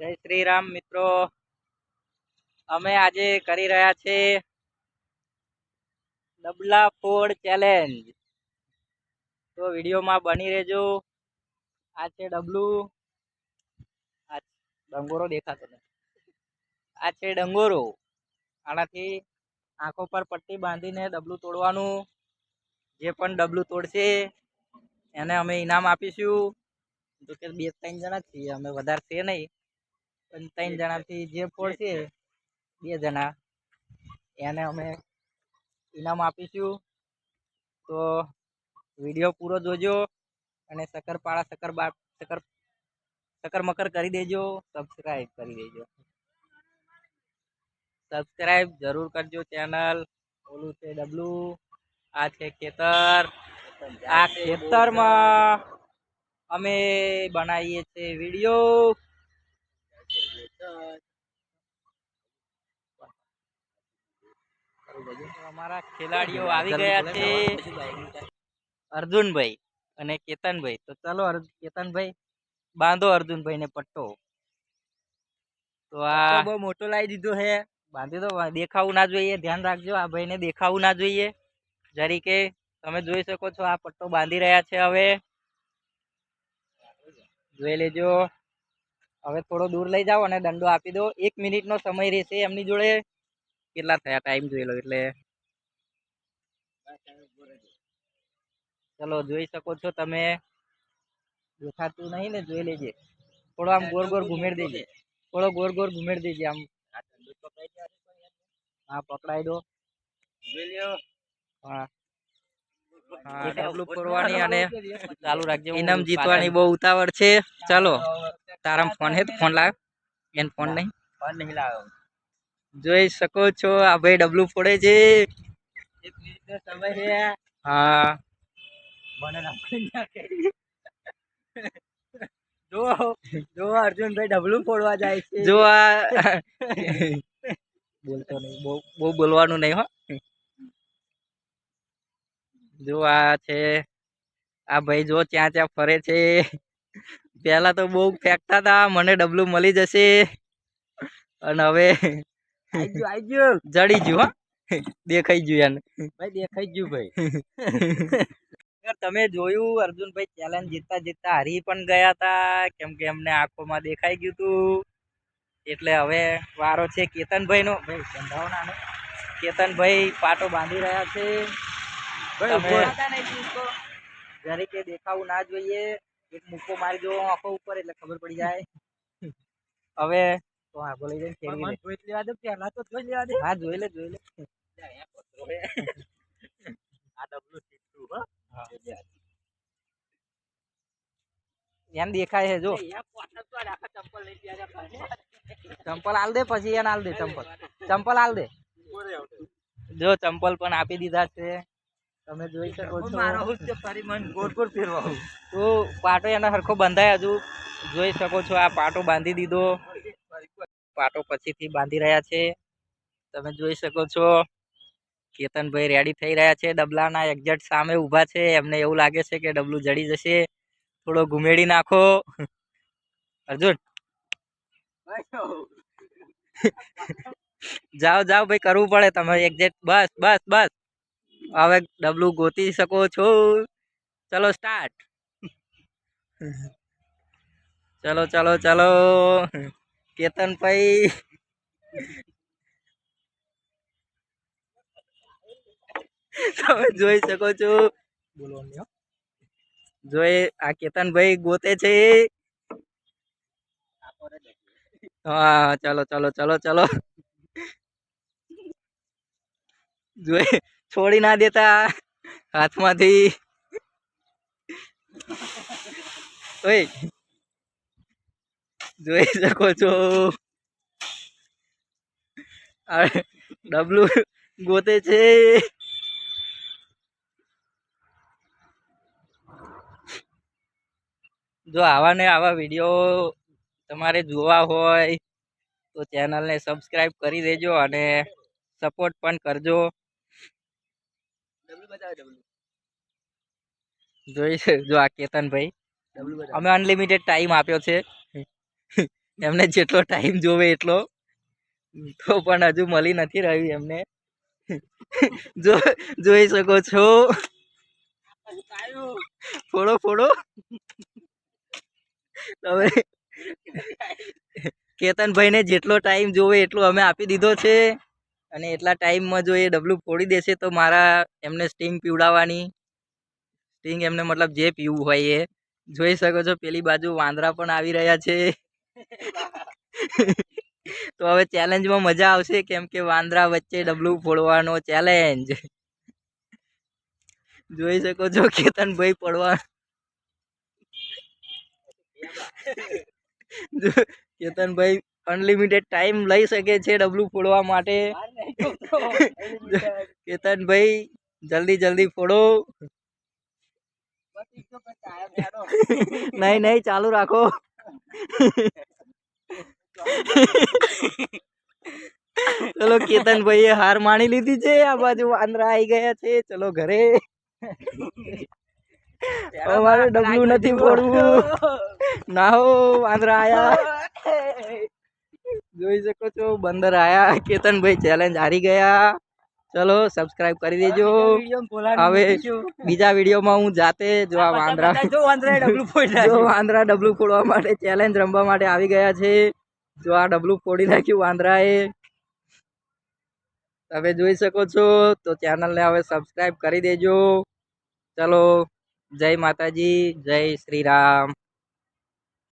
જય શ્રી રામ મિત્રો. અમે આજે કરી રહ્યા છે ડબલા ફોડ ચેલેન્જ. તો વિડીયોમાં બની રહેજો. આ છે ડબલું. આ ડંગોરો દેખાતો નથી. આ છે ડંગોરો. આનાથી આંખો પર પટ્ટી બાંધીને ડબલું તોડવાનું. જે પણ ડબલું તોડશે એને અમે ઇનામ આપીશું. જોકે બે ત્રણ જણા છીએ, અમે વધારે છે નહીં. પણ ત્રણ જણાથી જે ફોડશે બે જણા. એને અમે ઇનામ આપીશું. તો વીડિયો પૂરો જોજો અને શક્કરપાળા શક્કર બા શક્કર શક્કર મકર કરી દેજો. સબસ્ક્રાઈબ કરી દેજો. સબસ્ક્રાઈબ જરૂર કરજો ચેનલ. ઓલું છે ડબલુ. આ છે ખેતર. આ ખેતરમાં અમે બનાવીએ છીએ વીડિયો. અમારા ખેલાડીઓ આવી ગયા છે. અર્જુનભાઈ અને કેતનભાઈ. તો ચાલો કેતનભાઈ બાંધો અર્જુનભાઈ ને પટ્ટો. તો આ બહુ મોટો લાવી દીધો હે. બાંધી તો દેખાવું ના જોઈએ. ધ્યાન રાખજો આ ભાઈને દેખાવું ના જોઈએ. જરીકે તમે જોઈ શકો છો આ પટ્ટો બાંધી રહ્યા છે હવે. જોઈ લેજો. હવે થોડો દૂર લઈ જાઓ અને દંડો આપી દો. એક મિનિટનો સમય રહેશે એમની જોડે. કેટલા થયા? ટાઈમ જોઈ લો એટલે. ચલો જોઈ શકો છો તમે. દેખાતું નહીં ને? જોઈ લેજે. થોડો આમ ગોર ગોર ઘુમેડ દેજે. થોડો ગોર ગોર ઘુમેડ દેજે આમ. હા પકડાઈ દો. હા. હા ડબલું અને ચાલુ રાખજો. ઇનામ જીતવાની બહુ ઉતાવળ છે. ચાલો. તારા ફોન હે તો ફોન લાવ. એન ફોન નહીં. ફોન નહીં લાવ્યો જોઈ શકો છો આ ભાઈ ડબલું ફોડે છે. એક મિનિટનો સમય છે હા. મને જો જો અર્જુનભાઈ ડબલું ફોડવા જાય છે. જો આ બોલતો નહીં બહુ બહુ બોલવાનું નહીં હો. જો આ છે. આ ભાઈ જો ત્યાં ત્યાં ફરે છે. પહેલા તો બહુ ફેંકતા હતા મને ડબલું મળી જશે. અને હવે જડી ગયું હા. દેખાઈ ગયું એને. ભાઈ દેખાઈ ગયું ભાઈ. તમે જોયું અર્જુનભાઈ ચેલેન્જ જીતતા જીતતા હારી પણ ગયા હતા કેમ કે એમને આંખોમાં દેખાઈ ગયું હતું એટલે હવે વારો છે કેતનભાઈ નો ભાઈ સંભાવના ને કેતનભાઈ પાટો બાંધી રહ્યા છે. ઘરે કે દેખાવું ના જોઈએ. એક મુક્કો મારી દો આંખો ઉપર એટલે ખબર પડી જાય. હવે તો હા બોલી જઈને ખેડી. જોઈ લેવા દે પહેલા તો જોઈ લેવા દે. હા જોઈ લે જોઈ લે. આ ડબલું સીધું હો. એમ દેખાય છે જો. ચંપલ આલ દે પછી એને આલ દે ચંપલ. ચંપલ આલ દે. જો ચંપલ પણ આપી દીધા છે. તમે જોઈ શકો છો. ગોળ ગોળ ફેરવા તો પાટો એના હરખો બંધાય હજુ. જોઈ શકો છો આ પાટો બાંધી દીધો. પાટો પછીથી બાંધી રહ્યા છે. તમે જોઈ શકો છો કેતનભાઈ રેડી થઈ રહ્યા છે. ડબલાના એક્ઝેક્ટ સામે ઊભા છે. એમને એવું લાગે છે કે ડબલું જડી જશે. થોડો ઘુમેડી નાખો. અર્જુન. જાઓ જાઓ ભાઈ કરવું પડે. તમે એક્ઝેક્ટ બસ બસ બસ. હવે ડબલું ગોતી શકો છો. ચલો સ્ટાર્ટ ચલો ચલો ચલો. કેતનભાઈ તમે જોઈ શકો છો. જોઈ આ કેતનભાઈ ગોતે છે. હા ચલો ચલો ચલો ચલો. જોઈ છોડી ના દેતા. હાથમાંથી. જોઈ શકો છો. ડબલું ગોતે છે. જો આવા ને આવા વીડિયો તમારે જોવા હોય તો ચેનલને સબસ્ક્રાઈબ કરી દેજો અને સપોર્ટ પણ કરજો. જોઈ છે જો આ કેતનભાઈ. અમે અનલિમિટેડ ટાઈમ આપ્યો છે. એમને જેટલો ટાઈમ જોવે એટલો. તો પણ હજુ મળી નથી રહ્યું એમને. જો જોઈ શકો છો. ફોડો ફોડો. હવે કેતનભાઈને જેટલો ટાઈમ જોવે એટલો અમે આપી દીધો છે. અને એટલા ટાઈમમાં જો એ ડબલું ફોડી દેશે તો મારા એમને સ્ટિંગ પીવડાવવાની. સ્ટિંગ એમને મતલબ જે પીવું હોય એ. જોઈ શકો છો, પેલી બાજુ વાંદરા પણ આવી રહ્યા છે. તો હવે ચેલેન્જમાં મજા આવશે કેમ કે વાંદરા વચ્ચે ડબલું ફોડવાનો ચેલેન્જ જોઈ શકો છો, કેતનભાઈ પડવા. કેતનભાઈ અનલિમિટેડ ટાઈમ લઈ શકે છે ડબલું ફોડવા માટે. કેતનભાઈ જલ્દી જલ્દી ફોડો. નહીં નહીં ચાલુ રાખો. ચલો કેતનભાઈએ હાર માણી લીધી છે. આ બાજુ વાંદરા આવી ગયા છે. ચલો ઘરે. અમારે ડબલું નથી ફોડવું. ના હો વાંદરા આયા. જોઈ શકો છો. બંદર આયા. કેતનભાઈ ચેલેન્જ હારી ગયા. ચલો સબસ્ક્રાઇબ કરી દેજો. હવે બીજા વિડીયોમાં હું જાતે જો આ વાંદરા જો. વાંદરા ડબલું ફોડવા માટે ચેલેન્જ રમવા માટે આવી ગયા છે. જો આ ડબલું ફોડી નાખ્યું વાંદરાએ. તમે જોઈ શકો છો. તો ચેનલને હવે સબસ્ક્રાઇબ કરી દેજો. ચલો જય માતાજી જય શ્રી રામ.